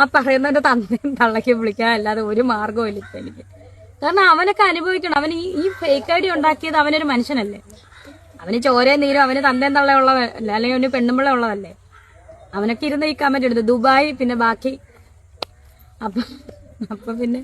ആ പറയുന്നവന്റെ തന്തയും തള്ളയ്ക്ക് വിളിക്കാൻ അല്ലാതെ ഒരു മാർഗവും ഇല്ല എനിക്ക്. കാരണം അവനൊക്കെ അനുഭവിക്കണം. അവൻ ഈ ഈ ഫേക്ക് ഐ ഡി ഉണ്ടാക്കിയത് അവനൊരു മനുഷ്യനല്ലേ? അവന് ചോരയും നീരും അവന് തന്തയും തള്ള ഉള്ളതല്ല അല്ലെങ്കിൽ അവന് പെണ്ണുമ്പിള്ള ഉള്ളതല്ലേ? അവനൊക്കെ ഇരുന്ന് ഈ കമന്റ് എടുത്തു ദുബായ് പിന്നെ ബാക്കി. അപ്പൊ അപ്പൊ പിന്നെ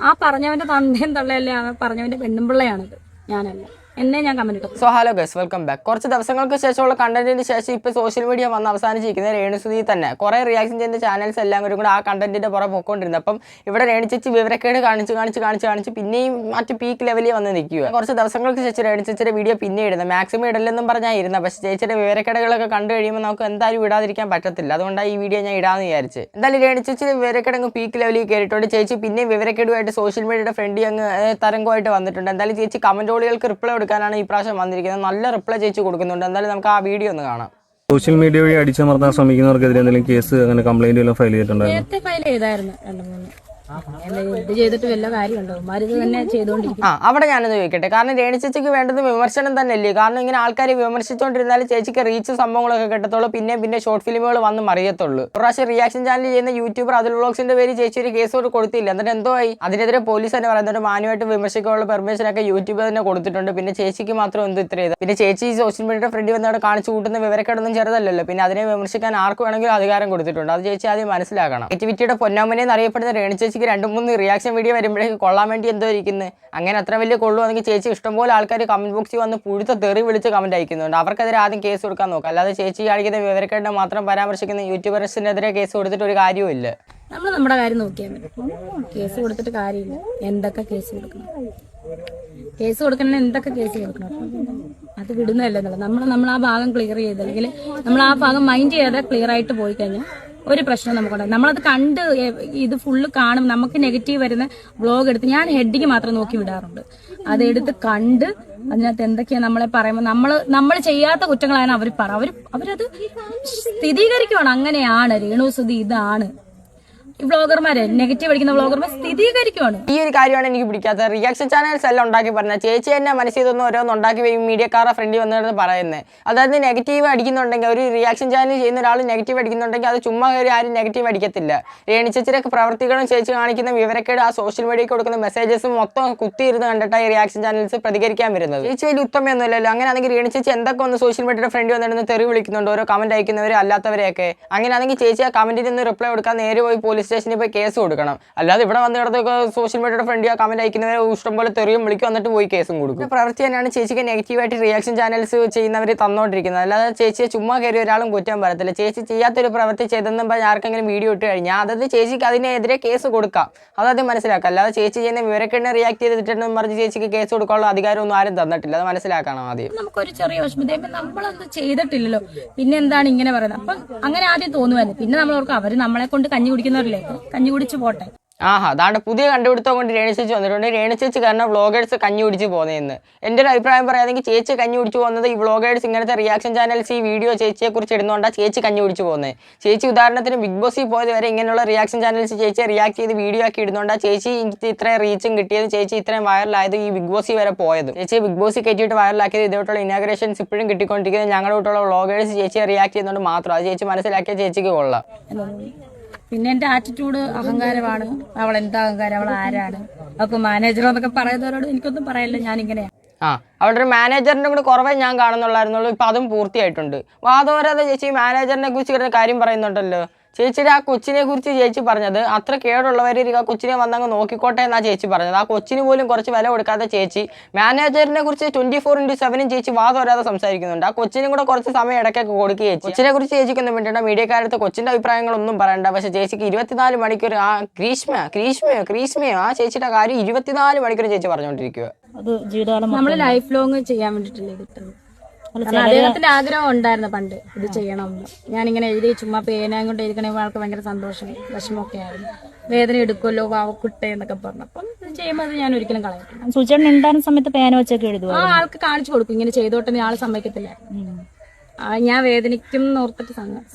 ആ പറഞ്ഞവന്റെ തന്തയും തള്ളയല്ലേ ആ പറഞ്ഞവന്റെ പെണ്ണുമ്പിള്ളയാണത് ഞാനല്ല. എന്നെ ഞാൻ comment so hello guys welcome back കുറച്ച് ദിവസങ്ങൾക്ക് ശേഷമുള്ള കണ്ടന്റിന് ശേഷം ഇപ്പോൾ സോഷ്യൽ മീഡിയ വന്ന് അവസാനിച്ചിരിക്കുന്ന രേണുസുതി തന്നെ. കുറേ റിയാക്ഷൻ ചെയ്യുന്ന ചാനൽസ് എല്ലാം കൂടി കൂടെ ആ കണ്ടന്റിന്റെ പുറം പോയിക്കൊണ്ടിരുന്നത് അപ്പം ഇവിടെ രേണുചേച്ചി വിവരക്കേട് കാണിച്ച് കാണിച്ച് കാണിച്ച് കാണിച്ച് പിന്നെയും മറ്റ് പീക്ക് ലെവലിൽ വന്ന് നിൽക്കുക. കുറച്ച് ദിവസങ്ങൾക്ക് ശേഷം രേണുചേച്ചിയുടെ വീഡിയോ പിന്നെ ഇടുന്നത്. മാക്സിമം ഇടലെന്നും പറഞ്ഞാൽ പക്ഷേ ചേച്ചിയുടെ വിവരക്കേടുകളൊക്കെ കണ്ടു കഴിയുമ്പോൾ നമുക്ക് എന്തായാലും ഇടാതിരിക്കാൻ പറ്റത്തില്ല. അതുകൊണ്ടാണ് ഈ വീഡിയോ ഞാൻ ഇടാന്ന് വിചാരിച്ച്. എന്തായാലും രേണുചേച്ചിയുടെ വിവരക്കേടങ്ങ് പീക്ക് ലെവലിൽ കയറിയിട്ടുണ്ട് ചേച്ചി പിന്നെയും വിവരക്കേടുമായിട്ട് സോഷ്യൽ മീഡിയയുടെ ഫ്രണ്ടി അങ്ങ് തരംഗമായിട്ട് വന്നിട്ടുണ്ട്. എന്തായാലും ചേച്ചി കമന്റോളികൾക്ക് റിപ്ലൈ കൊടുക്കാനാണ് ഈ പ്രാവശ്യം വന്നിരിക്കുന്നത്. നല്ല റിപ്ലൈ ചേച്ചി കൊടുക്കുന്നുണ്ട്. എന്തായാലും നമുക്ക് ആ വീഡിയോ ഒന്ന് കാണാം. സോഷ്യൽ മീഡിയ വഴി അടിച്ചമർത്താൻ ശ്രമിക്കുന്നവർക്കെതിരെ എന്തെങ്കിലും കേസ് അങ്ങനെ കംപ്ലൈന്റ് ഫയൽ ചെയ്തിട്ടുണ്ടായിരുന്നു? ഫയൽ ചെയ്തായിരുന്നു. രണ്ട് മൂന്ന്. അല്ല, ചെയ്തിട്ട് കാര്യമുണ്ടോ? തന്നെ ആ അവിടെ ഞാനൊന്ന് ചോദിക്കട്ടെ. കാരണം രേണു ചേച്ചിക്ക് വേണ്ടത് വിമർശനം തന്നെ അല്ലേ കാരണം ഇങ്ങനെ ആൾക്കാർ വിമർശിച്ചുകൊണ്ടിരുന്നാൽ ചേച്ചിക്ക് റീച്ച് സംഭവങ്ങളൊക്കെ കിട്ടത്തുള്ളൂ. പിന്നെ പിന്നെ ഷോർട്ട് ഫിലിമുകൾ വന്ന് മറിയത്തുള്ളൂ. പ്രാവശ്യം റിയാക്ഷൻ ചാനൽ ചെയ്യുന്ന യൂട്യൂബർ അതിൽ വ്ളോഗ്സിന്റെ പേര് ചേച്ചി ഒരു കേസ് കൊടുത്തില്ല. എന്നിട്ട് എന്തോ ആയി? അതിനെതിരെ പോലീസ് തന്നെ പറയുന്നുണ്ട്. മാനുവായിട്ട് വിമർശിക്കാനുള്ള പെർമിഷൻ ഒക്കെ യൂട്യൂബ് തന്നെ കൊടുത്തിട്ടുണ്ട്. പിന്നെ ചേച്ചിക്ക് മാത്രം എന്ത് ഇത്ര ചെയ്ത് പിന്നെ ചേച്ചി സോഷ്യൽ മീഡിയയുടെ ഫ്രണ്ട് വന്ന് അവിടെ കാണിച്ചു കൂട്ടുന്ന വിവരക്കേടൊന്നും ചെറുതല്ലല്ലോ. പിന്നെ അതിനെ വിമർശിക്കാൻ ആർക്ക് വേണമെങ്കിലും അധികാരം കൊടുത്തിട്ടുണ്ട്. അത് ചേച്ചി ആദ്യം മനസ്സിലാക്കണം. നെഗറ്റിവിറ്റിയുടെ പൊന്നാമനെ എന്നറിയപ്പെടുന്ന രേണു ചേച്ചിക്ക് രണ്ട് മൂന്ന് റിയാക്ഷൻ വീഡിയോ വരുമ്പോഴേക്ക് കൊള്ളാൻ വേണ്ടി എന്തോ ഇരിക്കുന്നത് അങ്ങനെ അത്ര വലിയ കൊള്ളുവാണെങ്കിൽ ചേച്ചി ഇഷ്ടംപോലെ ആൾക്കാർ കമന്റ് ബോക്സിൽ വന്ന് പുഴുത്ത തെറി വിളിച്ച് കമന്റ് അയക്കുന്നുണ്ട്. അവർക്കെതിരെ ആദ്യം കേസ് കൊടുക്കാൻ നോക്കുക അല്ലാതെ ചേച്ചി കാണിക്കുന്ന വിവരക്കേടിനെ മാത്രം പരാമർശിക്കുന്ന യൂട്യൂബേഴ്സിനെതിരെ കേസ് കൊടുത്തിട്ട് ഒരു കാര്യവുമില്ല നമ്മൾ നമ്മുടെ കാര്യം നോക്കിയാൽ മതി. കേസ് കൊടുത്തിട്ട് കാര്യമില്ല. എന്തൊക്കെ കേസ് കൊടുക്കണം? കേസ് കൊടുക്കണ എന്തൊക്കെ കേസ് കൊടുക്കണം? അത് വിടുന്നതല്ലേ നമ്മൾ നമ്മൾ ആ ഭാഗം ക്ലിയർ ചെയ്ത് അല്ലെങ്കിൽ നമ്മൾ ആ ഭാഗം മൈൻഡ് ചെയ്യാതെ ക്ലിയർ ആയിട്ട് പോയി കഴിഞ്ഞാൽ ഒരു പ്രശ്നം നമുക്കുണ്ടാകും നമ്മളത് കണ്ട് ഇത് ഫുള്ള് കാണും. നമുക്ക് നെഗറ്റീവ് വരുന്ന ബ്ലോഗ് എടുത്ത് ഞാൻ ഹെഡിങ് മാത്രം നോക്കി വിടാറുണ്ട്. അതെടുത്ത് കണ്ട് അതിനകത്ത് എന്തൊക്കെയാ നമ്മളെ പറയുമ്പോൾ നമ്മൾ നമ്മൾ ചെയ്യാത്ത കുറ്റങ്ങളാണ് അവർ പറ അവർ അവരത് സ്ഥിരീകരിക്കുവാണ്. അങ്ങനെയാണ് രേണു സുധി ഇതാണ്. നെഗറ്റീവ് അടിക്കുന്ന ഈ ഒരു കാര്യമാണ് എനിക്ക് പിടിക്കാത്തത്. റിയാക്ഷൻ ചാനൽസ് എല്ലാം ഉണ്ടാക്കി പറഞ്ഞ ചേച്ചി തന്നെ മനസ്സിൽ ഇതൊന്നും ഓരോന്ന് ഉണ്ടാക്കി വരും മീഡിയക്കാരുടെ ഫ്രണ്ടിൽ വന്നിട്ട് പറയുന്നത് അതായത് നെഗറ്റീവ് അടിക്കുന്നുണ്ടെങ്കിൽ ഒരു റിയാക്ഷൻ ചാനൽ ചെയ്യുന്ന ഒരാൾ നെഗറ്റീവ് അടിക്കുന്നുണ്ടെങ്കിൽ അത് ചുമ്മാ കയറി ആരും നെഗറ്റീവ് അടിക്കത്തില്ല. രേണിച്ചിച്ചിയുടെ പ്രവർത്തികളും ചേച്ചി കാണിക്കുന്ന വിവരക്കേട് ആ സോഷ്യൽ മീഡിയയിൽ കൊടുക്കുന്ന മെസ്സേജസും മൊത്തം കുത്തിയിരുന്ന് കണ്ടിട്ടാണ് ഈ റിയാക്ഷൻ ചാനൽസ് പ്രതികരിക്കാൻ വരുന്നത്. ചേച്ചി വലിയ ഉത്തമയൊന്നുമില്ലല്ലോ അങ്ങനെയാണെങ്കിൽ രേണിച്ചേച്ചി എന്തൊക്കെ ഒന്ന് സോഷ്യൽ മീഡിയയുടെ ഫ്രണ്ട് വന്നിട്ട് തെറി വിളിക്കുന്നുണ്ട് ഓരോ കമന്റ് അയക്കുന്നവരെ അല്ലാത്തവരെയൊക്കെ. അങ്ങനെയാണെങ്കിൽ ചേച്ചി ആ കമന്റിൽ നിന്ന് റിപ്ലൈ കൊടുക്കാൻ നേരെ പോയി പോലീസ് സ്റ്റേഷനിൽ പോയി കേസ് കൊടുക്കണം. അല്ലാതെ ഇവിടെ വന്ന് കിടത്തൊക്കെ സോഷ്യൽ മീഡിയയുടെ ഫ്രണ്ട് ആ കമന്റ് അയക്കുന്നവരെ ഇഷ്ടംപോലെ തെറിയും വിളിക്കും എന്നിട്ട് പോയി കേസും കൊടുക്കും. പ്രവൃത്തി തന്നെയാണ് ചേച്ചിക്ക് നെഗറ്റീവായിട്ട് റിയാക്ഷൻ ചാനൽസ് ചെയ്യുന്നവർ തന്നോണ്ടിരിക്കുന്നത്. അല്ലാതെ ചേച്ചിയെ ചുമ്മാ കയറി ഒരാളും കുറ്റം പറയത്തില്ല. ചേച്ചി ചെയ്യാത്തൊരു പ്രവൃത്തി ചെയ്തെന്നും ആർക്കെങ്കിലും വീഡിയോ ഇട്ട് കഴിഞ്ഞാൽ അതായത് ചേച്ചിക്ക് അതിനെതിരെ കേസ് കൊടുക്കാം. അതായത് മനസ്സിലാക്കാം. അല്ലാതെ ചേച്ചി ചെയ്യുന്ന വിവരക്കെണ്ണ റിയാക്ട് ചെയ്തിട്ടുണ്ടെന്ന് പറഞ്ഞ് ചേച്ചിക്ക് കേസ് കൊടുക്കാനുള്ള അധികാരമൊന്നും ആരും തന്നിട്ടില്ല. അത് മനസ്സിലാക്കണം ആദ്യം. നമുക്കൊരു ചെറിയ വിഷമതയും നമ്മളൊന്നും ചെയ്തിട്ടില്ലല്ലോ. പിന്നെ എന്താണ് ഇങ്ങനെ പറയുന്നത്? അപ്പം അങ്ങനെ ആദ്യം തോന്നുമായിരുന്നു പിന്നെ നമ്മൾ ഓർക്കും അവർ നമ്മളെ കൊണ്ട് കഞ്ഞി കുടിക്കുന്നവരല്ലേ? കഞ്ഞി കുടിച്ച് പോട്ടെ. ആഹാ അതാണ്ട് പുതിയ കണ്ടുപിടുത്തം കൊണ്ട് രേണു ചേച്ചി വന്നിട്ടുണ്ട്. രേണു ചേച്ചി കാരണം വ്ളോഗേഴ്സ് കഞ്ഞി കുടിച്ച് പോകുന്നതെന്ന് എന്റെ ഒരു അഭിപ്രായം പറയുകയാണെങ്കിൽ ചേച്ചി കഞ്ഞി കുടിച്ച് പോകുന്നത് ഈ വ്ളോഗേഴ്സ് ഇങ്ങനത്തെ റിയാക്ഷൻ ചാനൽസ് ഈ വീഡിയോ ചേച്ചിയെ കുറിച്ച് ഇടുന്നതുകൊണ്ടാണ് ചേച്ചി കഞ്ഞി കുടിച്ച് പോകുന്നത് ചേച്ചി ഉദാഹരണത്തിന് ബിഗ് ബോസിൽ പോയത് വരെ ഇങ്ങനെയുള്ള റിയാക്ഷൻ ചാനൽസ് ചേച്ചിയെ റിയാക്ട് ചെയ്ത് വീഡിയോ ആക്കി ഇടുന്നതുകൊണ്ടാണ് ചേച്ചി ഇത്രയും റീച്ചും കിട്ടിയത് ചേച്ചി ഇത്രയും വൈറലായത് ഈ ബിഗ് ബോസിൽ വരെ പോയത്. ചേച്ചി ബിഗ് ബോസിൽ കയറ്റിയിട്ട് വൈറലാക്കിയത് ഇതോട്ടുള്ള ഇനാഗ്രേഷൻസ് ഇപ്പോഴും കിട്ടിക്കൊണ്ടിരിക്കുന്നത് ഞങ്ങളുടെ കൂട്ടുള്ള വ്ളോഗേഴ്സ് ചേച്ചിയെ റിയാക്ട് ചെയ്യുന്നതുകൊണ്ട് മാത്രം. അത് ചേച്ചി മനസ്സിലാക്കിയ ചേച്ചിക്ക് കൊള്ളാം. പിന്നെ എന്റെ ആറ്റിറ്റ്യൂഡ് അഹങ്കാരമാണ്. അവൾ എന്താ അഹങ്കാരം? അവൾ ആരാണ്? അവൾക്ക് മാനേജർ എന്നൊക്കെ പറയുന്നവരോട് എനിക്കൊന്നും പറയല്ല ഞാൻ ആ അവിടെ ഒരു മാനേജറിന്റെ കൂടെ കുറവേ ഞാൻ കാണുന്നുള്ളായിരുന്നുള്ളൂ. ഇപ്പൊ അതും പൂർത്തിയായിട്ടുണ്ട്. വാദോരാതെ ചേച്ചി മാനേജറിനെ കുറിച്ച് കാര്യം പറയുന്നുണ്ടല്ലോ. ചേച്ചിയുടെ ആ കൊച്ചിനെ കുറിച്ച് ചേച്ചി പറഞ്ഞത്. അത്ര കേടുള്ളവർ ആ കൊച്ചിനെ വന്നങ്ങ് നോക്കിക്കോട്ടെ എന്നാ ചേച്ചി പറഞ്ഞത്. ആ കൊച്ചിന് പോലും കുറച്ച് വില കൊടുക്കാത്ത ചേച്ചി മാനേജറിനെ കുറിച്ച് ട്വന്റി ഫോർ ഇന്റു സെവനും ചേച്ചി വാതോരാതെ സംസാരിക്കുന്നുണ്ട്. ആ കൊച്ചിനും കൂടെ കുറച്ച് സമയം ഇടയ്ക്കൊക്കെ കൊടുക്കുക ചേച്ചി. കൊച്ചിനെ കുറിച്ച് ചേച്ചിക്കൊന്നും വേണ്ട മീഡിയക്കാരത്ത് കൊച്ചിന്റെ അഭിപ്രായങ്ങളൊന്നും പറയണ്ട. പക്ഷേ ചേച്ചിക്ക് ഇരുപത്തിനാല് മണിക്കൂർ ആ ഗ്രീഷ്മ ഗ്രീഷ്മയോ ഗ്രീഷ്മയോ ആ ചേച്ചിയുടെ കാര്യം ഇരുപത്തിനാല് മണിക്കൂർ ചേച്ചി പറഞ്ഞുകൊണ്ടിരിക്കുക അത് ജീവിതകാലം നമ്മൾ ലൈഫ് ലോങ് ചെയ്യാൻ ഇട്ടത് കാരണം അദ്ദേഹത്തിന്റെ ആഗ്രഹം ഉണ്ടായിരുന്നു പണ്ട് ഇത് ചെയ്യണം ഞാനിങ്ങനെ എഴുതി ചുമ്മാ പേന കൊണ്ട് എഴുതിക്കണേ ആൾക്ക് ഭയങ്കര സന്തോഷം വിഷമമൊക്കെ ആയിരുന്നു. വേദന എടുക്കുമല്ലോ വാവക്കുട്ടെ എന്നൊക്കെ പറഞ്ഞു. അപ്പം ഇത് ചെയ്യുമ്പോൾ അത് ഞാൻ ഒരിക്കലും കളയത്തില്ല. സൂചന ഉണ്ടായിരുന്ന സമയത്ത് പേന വെച്ചൊക്കെ എഴുതുക ആ ആൾക്ക് കാണിച്ചു കൊടുക്കും. ഇങ്ങനെ ചെയ്തോട്ടെ ആൾ സമ്മതിക്കത്തില്ല. ഞാൻ വേദനിക്കും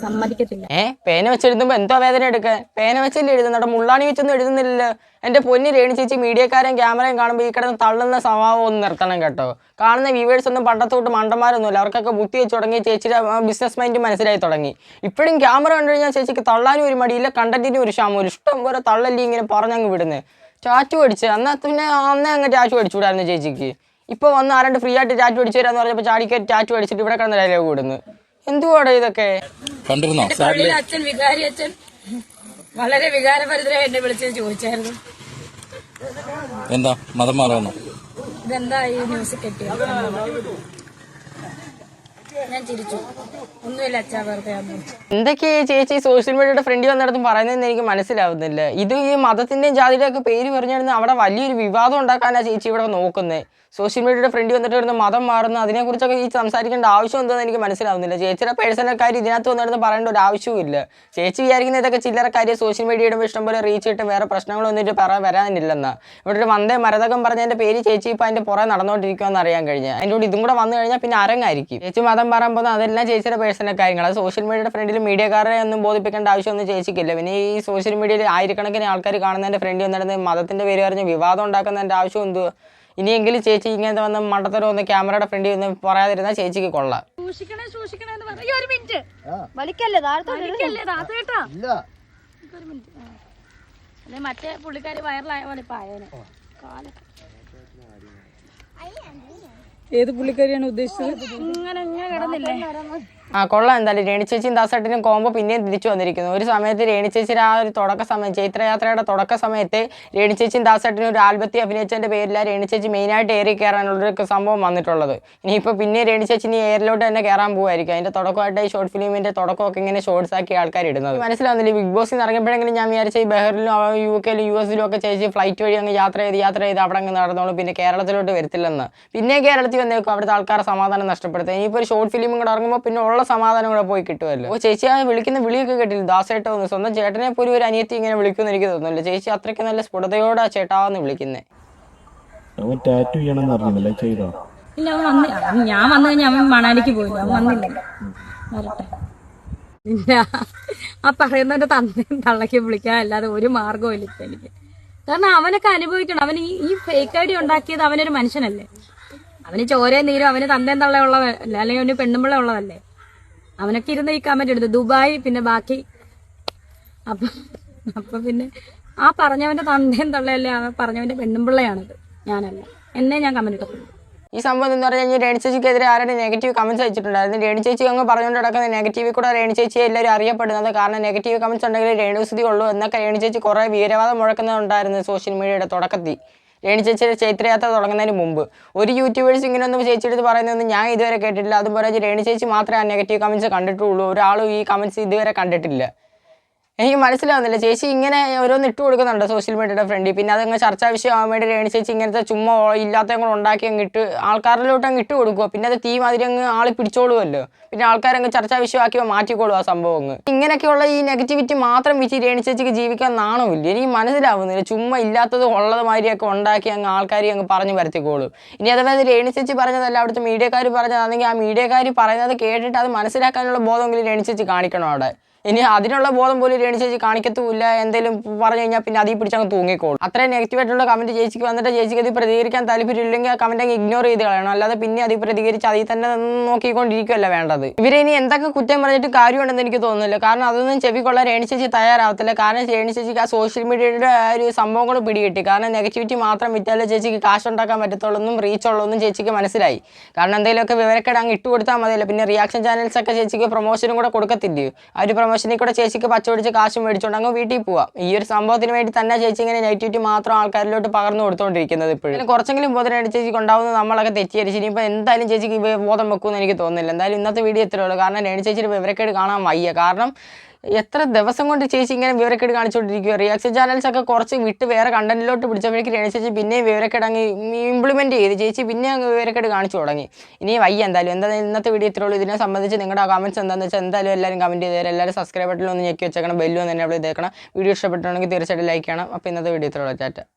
സമ്മതിക്കത്തില്ല. ഏ പേന വെച്ചെഴുതുമ്പോ എന്തോ വേദന എടുക്കാൻ പേന വെച്ചല്ലേ എഴുതുന്നുണ്ട് മുള്ളാണി വെച്ചൊന്നും എഴുതുന്നില്ല എന്റെ പൊന്നി രേണി ചേച്ചി മീഡിയക്കാരൻ ക്യാമറയും കാണുമ്പോൾ ഈ കിടന്ന് തള്ളുന്ന സ്വഭാവം ഒന്ന് നിർത്തണം കേട്ടോ. കാണുന്ന വ്യൂവേഴ്സ് ഒന്നും പണ്ടത്തോട്ട് മണ്ടന്മാരൊന്നുമില്ല. അവർക്കൊക്കെ ബുദ്ധി വെച്ച് തുടങ്ങി ചേച്ചിയുടെ ബിസിനസ് മൈൻഡ് മനസ്സിലായി തുടങ്ങി. ഇപ്പോഴും ക്യാമറ കണ്ടു കഴിഞ്ഞാൽ ചേച്ചിക്ക് തള്ളാനും ഒരു മടിയില്ല കണ്ടന്റിനും ഒരു ക്ഷാമവും ഇഷ്ടം പോലെ തള്ളല്ലേ ഇങ്ങനെ പറഞ്ഞങ്ങ് വിടുന്നത് ചാറ്റു അടിച്ച്. അന്നാ പിന്നെ അന്നേ അങ്ങ് ചാറ്റു പഠിച്ചു വിടായിരുന്നു ചേച്ചിക്ക്. ഇപ്പോൾ വന്ന് ആരണ്ട് ഫ്രീ ആയിട്ട് ടാറ്റു അടിച്ചു തരാന്ന് പറഞ്ഞപ്പോൾ ചാടിക്ക് ടാറ്റു അടിച്ചിട്ട് ഇവിടെ കിടന്ന ഡയലോഗ് വിടുന്നു എന്തുവാടോ ഇതൊക്കെ? കണ്ടിരുന്നോ? അച്ഛൻ വികാരി അച്ഛൻ. വളരെ വികാരഭരിതരായി എന്നെ വിളിച്ച് ചോദിച്ചായിരുന്നു. എന്താ? മതം മാറാന്നോ ഇതെന്താ ഈ ന്യൂസ് കെട്ടിയത്? ഞാൻ ചേച്ചി സോഷ്യൽ മീഡിയയുടെ ഫ്രണ്ട് വന്നിടത്തും പറയുന്നതെന്ന് എനിക്ക് മനസ്സിലാവുന്നില്ല. ഇത് ഈ മതത്തിന്റെയും ജാതിയുടെ ഒക്കെ പേര് പറഞ്ഞിരുന്ന അവിടെ വലിയൊരു വിവാദം ഉണ്ടാക്കാനാ ചേച്ചി ഇവിടെ നോക്കുന്നത് സോഷ്യൽ മീഡിയയുടെ ഫ്രണ്ട് വന്നിട്ട് വരുന്ന മതം മാറുന്നു അതിനെക്കുറിച്ചൊക്കെ ഈ സംസാരിക്കേണ്ട ആവശ്യം എന്താണെന്ന് എനിക്ക് മനസ്സിലാവുന്നില്ല. ചേച്ചിയുടെ പേഴ്സണൽ കാര്യം ഇതിനകത്ത് വന്നിട്ട് പറയേണ്ട ഒരു ആവശ്യവുമില്ല ചേച്ചി വിചാരിക്കുന്ന ഇതൊക്കെ ചില്ലറ കാര്യം സോഷ്യൽ മീഡിയയുടെ ഇഷ്ടം പോലെ റീച്ച് ഇട്ട് വേറെ പ്രശ്നങ്ങളൊന്നും പറ വരാനില്ലെന്ന്. ഇവിടെ ഒരു വന്ദേ മരതകം പറഞ്ഞതിന്റെ പേര് ചേച്ചി ഇപ്പം അതിന്റെ പുറകെ നടന്നുകൊണ്ടിരിക്കുമെന്ന് അറിയാൻ കഴിഞ്ഞ. അതിന്റെ ഇതും കൂടെ വന്നു കഴിഞ്ഞാൽ പിന്നെ അരങ്ങായിരിക്കും. ചേച്ചി മതം പറയാൻ പോകുന്നത് അതെല്ലാം ചേച്ചിയുടെ പേഴ്സണൽ കാര്യങ്ങൾ അത് സോഷ്യൽ മീഡിയയുടെ ഫ്രണ്ടിൽ മീഡിയക്കാരെ ഒന്നും ബോധിപ്പിക്കേണ്ട ആവശ്യമൊന്നും ചേച്ചിക്കില്ല. പിന്നെ ഈ സോഷ്യൽ മീഡിയയിൽ ആയിരക്കണക്കിന് ആൾക്കാർ കാണുന്നതിന്റെ ഫ്രണ്ട് വന്നിട്ട് മതത്തിന്റെ പേര് പറഞ്ഞ് വിവാദം ഉണ്ടാക്കുന്നതിന്റെ ആവശ്യം എന്തോ? ഇനിയെങ്കിലും ചേച്ചി ഇങ്ങനത്തെ വന്ന് മണ്ടത്തരം ഒന്ന് ക്യാമറയുടെ ഫ്രണ്ടിൽ ഒന്ന് പറയാതിരുന്നാൽ ചേച്ചിക്ക് കൊള്ളാം. സൂക്ഷിക്കണേ സൂക്ഷിക്കണേ എന്ന് പറഞ്ഞു. ഒരു മിനിറ്റ് വലിക്കല്ലേ വലിക്കല്ലേ ഒരു മിനിറ്റ് ആ. അല്ലെ മറ്റേ പുള്ളിക്കാരി വയറിലായ പോലെ ഇപ്പൊ ആയേനെ. കാൽ. ഏത് പുള്ളിക്കാരിയാണ് ഉദ്ദേശിച്ചത്? ഇങ്ങനെ ഇങ്ങനെ കിടന്നില്ലേ? ആ കൊള്ളാം എന്തായാലും. രേണി ചേച്ചിയും ദാസേട്ടനും കോമ്പോ പിന്നെയും തിരിച്ചു വന്നിരിക്കുന്നു. ഒരു സമയത്ത് രേണി ചേച്ചിയുടെ ആ ഒരു തുടക്ക സമയം ചൈത്രയാത്രയുടെ തുടക്ക സമയത്ത് രേണി ചേച്ചിയും ദാസേട്ടനും ഒരു ആൽബത്തി അഭിനയിച്ചതിന്റെ പേരിലാണ് രേണി ചേച്ചി മെയിനായിട്ട് ഏറി കയറാനുള്ളൊരു സംഭവം വന്നിട്ടുള്ളത്. ഇനിയിപ്പോൾ പിന്നെ രേണി ചേച്ചി ഇനി എയറിലോട്ട് തന്നെ കയറാൻ പോകുമായിരിക്കും അതിന്റെ തുടക്കമായിട്ട് ഈ ഷോർട്ട് ഫിലിമിന്റെ തുടക്കമൊക്കെ ഇങ്ങനെ ഷോർട്സ് ആക്കി ആൾക്കാർ ഇടുന്നത്. മനസ്സിലാവുന്നില്ല? ബിഗ് ബോസിൽ നിന്ന് ഇറങ്ങിയപ്പോഴെങ്കിലും ഞാൻ വിചാരിച്ച ഈ ബഹറിലും യു കെയിലും യു എസിലും ഒക്കെ ചേച്ചി ഫ്ലൈറ്റ് വഴി അങ്ങ് യാത്ര ചെയ്ത് യാത്ര ചെയ്ത് അവിടെ അങ്ങ് നടന്നോളൂ. പിന്നെ കേരളത്തിലോട്ട് വരത്തില്ലെന്ന്. പിന്നെ കേരളത്തിൽ വന്നേക്കും അവിടുത്തെ ആൾക്കാരെ സമാധാനം നഷ്ടപ്പെടുത്തുക ഇനിയിപ്പോൾ ഒരു ഷോർട്ട് ഫിലിമും കൂടെ ഇറങ്ങുമ്പോൾ പിന്നെ ഉള്ള സമാധാനം കൂടെ പോയി കിട്ടുമല്ലോ ഓ ചേച്ചി ആ വിളിക്കുന്ന വിളിയൊക്കെ കേട്ടില്ല? ദാസേട്ടോ ഒന്ന് സ്വന്തം ചേട്ടനെ പോലും ഒരു അനിയത്തി ഇങ്ങനെ വിളിക്കുമെന്ന് എനിക്ക് തോന്നുന്നില്ല. ചേച്ചി അത്രയ്ക്ക് നല്ല സ്ഫുടതയോടെ ആ ചേട്ടാന്ന് വിളിക്കുന്നത് അവൻ ടാറ്റു ചെയ്യണമെന്ന് അറിഞ്ഞില്ല ചെയ്തോ? ഇല്ല അവൻ വന്നി ഞാൻ വന്നു കഴിഞ്ഞാൽ അവൻ മണാലിക്ക് പോയില്ല അവൻ വന്നില്ല. വരട്ടെ. ആ പറയുന്നവന്റെ തന്തയും തള്ളയ്ക്ക് വിളിക്കാൻ അല്ലാതെ ഒരു മാർഗവും ഇല്ല എനിക്ക്. കാരണം അവനൊക്കെ അനുഭവിക്കണം. അവൻ ഈ ഈ ഫേക്ക് ഐ ഡി ഉണ്ടാക്കിയത് അവനൊരു മനുഷ്യനല്ലേ? അവന് ചോരയും നീരും അവന് തന്തയും തള്ളേ ഉള്ളതല്ല അല്ലെങ്കിൽ അവന് പെണ്ണുമ്പിള്ള ഉള്ളതല്ലേ? അവനൊക്കെ ഇരുന്ന് ഈ കമന്റ് എടുത്തു ദുബായ് പിന്നെ ബാക്കി. അപ്പൊ അപ്പൊ പിന്നെ ആ പറഞ്ഞവന്റെ തന്തയും തള്ളയല്ലേ അവൻ പറഞ്ഞവന്റെ പെണ്ണുമ്പിള്ളയാണത് ഞാനല്ല. എന്നെ ഞാൻ കമന്റ് ഇട്ടു ഈ സംഭവം എന്ന് പറഞ്ഞാൽ കഴിഞ്ഞാൽ രേണി ചേച്ചിക്കെതിരെ ആരുടെ നെഗറ്റീവ് കമന്റ്സ് അയച്ചിട്ടുണ്ടായിരുന്നു. രേണി ചേച്ചി അങ്ങ് പറഞ്ഞുകൊണ്ട് നടക്കുന്ന നെഗറ്റീവിൽ കൂടെ രേണി ചേച്ചി എല്ലാവരും അറിയപ്പെടുന്നത് കാരണം നെഗറ്റീവ് കമന്റ്സ് ഉണ്ടെങ്കിൽ രേണുസ്ഥിതി ഉള്ളൂ. എന്നൊക്കെ രേണി ചേച്ചി കുറേ വീരവാദം മുഴക്കുന്നുണ്ടായിരുന്നു സോഷ്യൽ മീഡിയയുടെ തുടക്കത്തിൽ. രേണി ചേച്ചിയുടെ ചൈത്രയാത്ര തുടങ്ങുന്നതിന് മുമ്പ്. ഒരു യൂട്യൂബേഴ്സ് ഇങ്ങനെ ഒന്നും ചേച്ചിയെടുത്ത് പറയുന്നതൊന്നും ഞാൻ ഇതുവരെ കേട്ടിട്ടില്ല. അതുപോലെ രേണി ചേച്ചി മാത്രമേ ആ നെഗറ്റീവ് കമന്റ്സ് കണ്ടിട്ടുള്ളൂ. ഒരാളും ഈ കമന്റ്സ് ഇതുവരെ കണ്ടിട്ടില്ല. എനിക്ക് മനസ്സിലാവുന്നില്ല. ചേച്ചി ഇങ്ങനെ ഓരോന്ന് ഇട്ട് കൊടുക്കുന്നുണ്ട് സോഷ്യൽ മീഡിയയുടെ ഫ്രണ്ടിൽ പിന്നെ അതങ്ങ് ചർച്ചാ വിഷയമാകാൻ വേണ്ടി രേണി ചേച്ചി ഇങ്ങനത്തെ ചുമ്മാ ഇല്ലാത്ത കൂടെ ഉണ്ടാക്കി അങ്ങ് ഇട്ട് ആൾക്കാരിലോട്ട് അങ്ങ് ഇട്ട് കൊടുക്കുക പിന്നെ അത് തീ മാതിരി അങ്ങ് ആൾ പിടിച്ചോളുമല്ലോ പിന്നെ ആൾക്കാരങ്ങ് ചർച്ചാ വിഷയമാക്കി മാറ്റിക്കോളും ആ സംഭവം അങ്ങ്? ഇങ്ങനെയൊക്കെയുള്ള ഈ നെഗറ്റിവിറ്റി മാത്രം വെച്ച് രേണി ചേച്ചിക്ക് ജീവിക്കാൻ നാണമില്ല എനിക്ക് മനസ്സിലാവുന്നില്ല. ചുമ്മാ ഇല്ലാത്തത് ഉള്ളത് മാതിരിയൊക്കെ ഉണ്ടാക്കി അങ്ങ് ആൾക്കാരെ അങ്ങ് പറഞ്ഞു വരത്തിക്കോളൂ ഇനി അഥവാ രേണി ചേച്ചി പറഞ്ഞതല്ല അവിടുത്തെ മീഡിയക്കാർ പറഞ്ഞതാണെങ്കിൽ ആ മീഡിയക്കാർ പറയുന്നത് കേട്ടിട്ട് അത് മനസ്സിലാക്കാനുള്ള ബോധമെങ്കിലും രേണി ചേച്ചി കാണിക്കണം അവിടെ? ഇനി അതിനുള്ള ബോധം പോലും രേണു ചേച്ചി കാണിക്കത്തുമില്ല. എന്തെങ്കിലും പറഞ്ഞു കഴിഞ്ഞാൽ പിന്നെ അതിൽ പിടിച്ചങ്ങ് തൂങ്ങിക്കോളും. അത്രയും നെഗറ്റീവായിട്ടുള്ള കമന്റ് ചേച്ചിക്ക് വന്നിട്ട് ചേച്ചിക്ക് അത് പ്രതികരിക്കാൻ താല്പര്യമില്ലെങ്കിൽ ആ കമന്റ് അങ്ങ് ഇഗ്നോർ ചെയ്ത് കളയണം. അല്ലാതെ പിന്നെ അതിൽ പ്രതികരിച്ച് അതിൽ തന്നെ നോക്കിക്കൊണ്ടിരിക്കുകയല്ല വേണ്ടത്. ഇവരെ ഇനി എന്തൊക്കെ കുറ്റം പറഞ്ഞിട്ട് കാര്യമുണ്ടെന്ന് എനിക്ക് തോന്നുന്നില്ല. കാരണം അതൊന്നും ചെവിക്കൊള്ളാൻ രേണു ചേച്ചി തയ്യാറാവത്തില്ല. കാരണം രേണു ചേച്ചിക്ക് ആ സോഷ്യൽ മീഡിയയുടെ ആ ഒരു സംഭവങ്ങൾ പിടികിട്ടി. കാരണം നെഗറ്റിവിറ്റി മാത്രം വിറ്റാലേ ചേച്ചിക്ക് കാശ് ഉണ്ടാക്കാൻ പറ്റത്തുള്ളൂ റീച്ച് ഉള്ളൊന്നും ചേച്ചിക്ക് മനസ്സിലായി. കാരണം എന്തെങ്കിലുമൊക്കെ വിവരക്കേട് അങ്ങ് ഇട്ട് കൊടുത്താൽ മതിയല്ലോ. പിന്നെ റിയാക്ഷൻ ചാനൽസ് ഒക്കെ ചേച്ചിക്ക് പ്രൊമോഷനും കൂടെ കൊടുക്കത്തില്ലേ? ആ ഒരു പ്രൊമോഷനിൽ കൂടെ ചേച്ചിക്ക് പച്ചപിടിച്ച് കാശ് മേടിച്ചുകൊണ്ട് അങ്ങ് വീട്ടിൽ പോവാം. ഈ ഒരു സംഭവത്തിന് വേണ്ടി തന്നെ ചേച്ചി ഇങ്ങനെ നെഗറ്റിവിറ്റി മാത്രം ആൾക്കാരിലോട്ട് പകർന്നു കൊടുത്തോണ്ടിരിക്കുന്നത് ഇപ്പോഴും. കുറച്ചെങ്കിലും ബോധനയുടെ ചേച്ചിക്ക് ഉണ്ടാവുന്നത് നമ്മളൊക്കെ തെറ്റിദ്ധരിച്ച് ഇനിയിപ്പോൾ എന്തായാലും ചേച്ചിക്ക് ബോധം വെക്കുമെന്ന് എനിക്ക് തോന്നുന്നില്ല. എന്തായാലും ഇന്നത്തെ വീഡിയോ ഇത്രേ ഉള്ളൂ. കാരണം രേണു ചേച്ചിയുടെ വിവരക്കേട് കാണാൻ വയ്യ. കാരണം എത്ര ദിവസം കൊണ്ട് ചേച്ചി ഇങ്ങനെ വിവരക്കേട് കാണിച്ചുകൊണ്ടിരിക്കുക റിയാക്ഷൻ ചാനൽസ് ഒക്കെ കുറച്ച് വിട്ട് വേറെ കണ്ടന്റിലോട്ട് പിടിച്ചപ്പോഴേക്ക് രേണു ചേച്ചി പിന്നെയും വിവരക്കേട് അങ്ങ് ഇംപ്ലിമെന്റ് ചെയ്ത് ചേച്ചി പിന്നെ അങ്ങ് വിവരക്കേട് കാണിച്ചു തുടങ്ങി. ഇനി വയ്യ എന്തായാലും. എന്തായാലും ഇന്നത്തെ വീഡിയോ ഇത്രേ ഉള്ളൂ. ഇതിനെ സംബന്ധിച്ച് നിങ്ങളുടെ കമൻസ് എന്താണെന്ന് വെച്ചാൽ എന്തായാലും എല്ലാവരും കമന്റ് ചെയ്ത് തരാം. എല്ലാവരും സബ്സ്ക്രൈബ് ബട്ടണിൽ ഒന്ന് ഞെക്കി വെച്ചേക്കണം. ബെല്ലും തന്നെ അവിടെ ഇതേക്കണം. വീഡിയോ ഇഷ്ടപ്പെട്ടുണ്ടെങ്കിൽ തീർച്ചയായിട്ടും ലൈക്ക് ചെയ്യണം. അപ്പോൾ ഇന്നത്തെ വീഡിയോ ഇത്രേ ഉള്ളൂ. ചാറ്റ